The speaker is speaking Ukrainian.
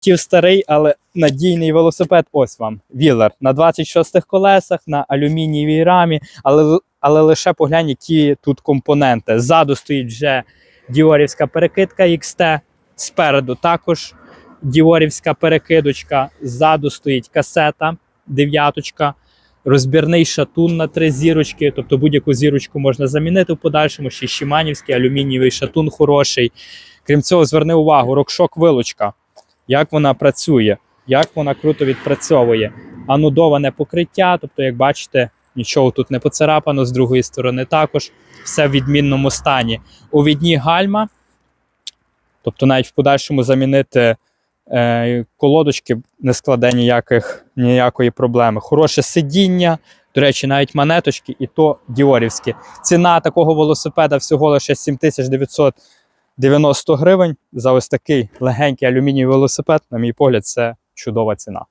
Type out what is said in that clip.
Хотів старий, але надійний велосипед. Ось вам. Вілер на 26 колесах, на алюмінієвій рамі, але, але лише поглянь, які тут компоненти. Ззаду стоїть вже діорівська перекидка XT, спереду також діорівська перекидочка, ззаду стоїть касета, дев'яточка, розбірний шатун на три зірочки. Тобто будь-яку зірочку можна замінити в подальшому. Ще й Шиманівський алюмінієвий шатун хороший. Крім цього, зверни увагу, рокшок вилучка як вона працює, як вона круто відпрацьовує. Анудоване покриття, тобто, як бачите, нічого тут не поцарапано, з другої сторони також все в відмінному стані. У відні гальма, тобто навіть в подальшому замінити е, колодочки не складе ніяких, ніякої проблеми. Хороше сидіння, до речі, навіть монеточки, і то діорівські. Ціна такого велосипеда всього лише 7900 90 гривень за ось такий легенький алюмінієвий велосипед, на мій погляд, це чудова ціна.